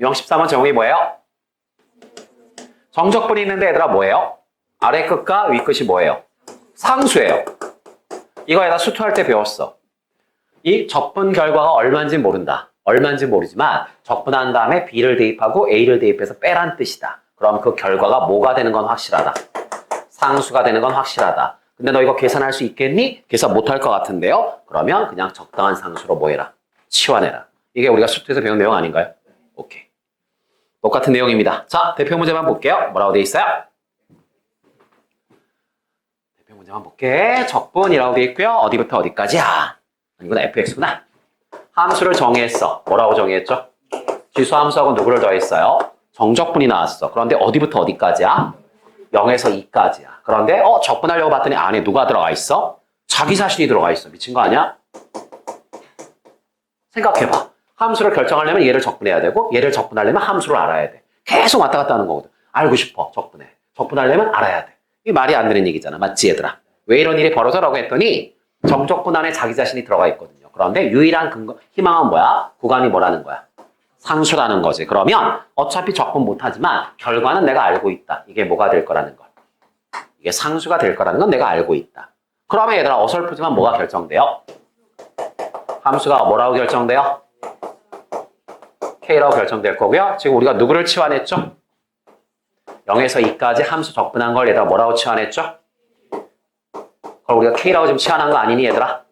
유형 13번 제목이 뭐예요? 정적분이 있는데 얘들아 뭐예요? 아래 끝과 위 끝이 뭐예요? 상수예요. 이거 얘가 수투할 때 배웠어. 이 적분 결과가 얼마인지 모른다. 얼마인지 모르지만 적분한 다음에 B를 대입하고 A를 대입해서 빼란 뜻이다. 그럼 그 결과가 뭐가 되는 건 확실하다. 상수가 되는 건 확실하다. 근데 너 이거 계산할 수 있겠니? 계산 못할 것 같은데요? 그러면 그냥 적당한 상수로 뭐 해라? 치환해라. 이게 우리가 수투에서 배운 내용 아닌가요? 오케이. 똑같은 내용입니다. 자, 대표 문제만 볼게요. 뭐라고 돼 있어요? 대표 문제만 볼게. 적분이라고 돼 있고요. 어디부터 어디까지야? 이건 fx구나. 함수를 정의했어. 뭐라고 정의했죠? 지수 함수하고 누구를 더했어요? 정적분이 나왔어. 그런데 어디부터 어디까지야? 0에서 2까지야. 그런데 어 적분하려고 봤더니 안에 누가 들어가 있어? 자기 자신이 들어가 있어. 미친 거 아니야? 생각해봐. 함수를 결정하려면 얘를 적분해야 되고 얘를 적분하려면 함수를 알아야 돼. 계속 왔다 갔다 하는 거거든. 알고 싶어. 적분해. 적분하려면 알아야 돼. 이게 말이 안 되는 얘기잖아. 맞지 얘들아? 왜 이런 일이 벌어져라고 했더니 정적분 안에 자기 자신이 들어가 있거든요. 그런데 유일한 근거, 희망은 뭐야? 구간이 뭐라는 거야? 상수라는 거지. 그러면 어차피 적분 못하지만 결과는 내가 알고 있다. 이게 뭐가 될 거라는 걸. 이게 상수가 될 거라는 건 내가 알고 있다. 그러면 얘들아 어설프지만 뭐가 결정돼요? 함수가 뭐라고 결정돼요? K라고 결정될 거고요. 지금 우리가 누구를 치환했죠? 0에서 2까지 함수 적분한 걸 얘들아 뭐라고 치환했죠? 그걸 우리가 K라고 지금 치환한 거 아니니 얘들아?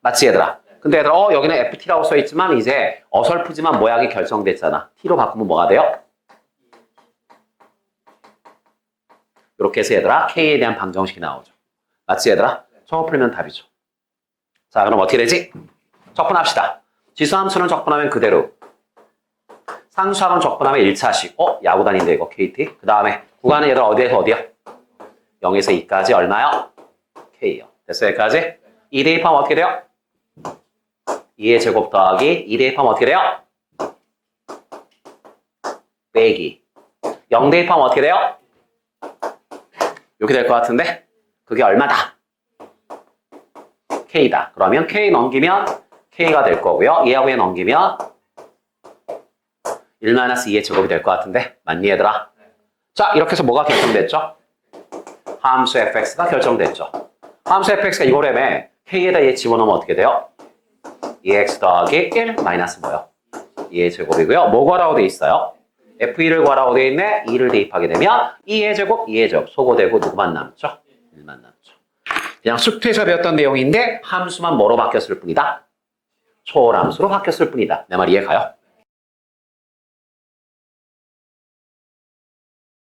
맞지 얘들아? 근데 얘들아 어 여기는 FT라고 써있지만 이제 어설프지만 모양이 결정됐잖아. T로 바꾸면 뭐가 돼요? 이렇게 해서 얘들아 K에 대한 방정식이 나오죠. 맞지 얘들아? 저거 풀면 답이죠. 자 그럼 어떻게 되지? 적분합시다. 지수함수는 적분하면 그대로. 상수함은 적분하면 1차식. 어? 야구단인데 이거 KT. 그 다음에 구간은 얘들 어디에서 어디야? 0에서 2까지 얼마요? K요. 됐어요 여기까지? 2 대입하면 어떻게 돼요? 2의 제곱 더하기 2 대입하면 어떻게 돼요? 빼기 0 대입하면 어떻게 돼요? 이렇게 될 것 같은데 그게 얼마다? K다. 그러면 K 넘기면 K가 될 거고요. 얘하고 얘 넘기면 1-2의 제곱이 될 것 같은데 맞니 얘들아? 자 이렇게 해서 뭐가 결정됐죠? 함수 fx가 결정됐죠. 함수 fx가 이거라며 k에다 얘 집어넣으면 어떻게 돼요? 2x 더하기 1 마이너스 뭐요? 2의 제곱이고요. 뭐 구하라고 돼 있어요? f2를 구하라고 돼 있네. 2를 대입하게 되면 2의 제곱, 2의 제곱 소거되고 누구만 남죠? 1만 남죠. 그냥 숙제에서 배웠던 내용인데 함수만 뭐로 바뀌었을 뿐이다? 초월함수로 바뀌었을 뿐이다. 내 말 이해 가요?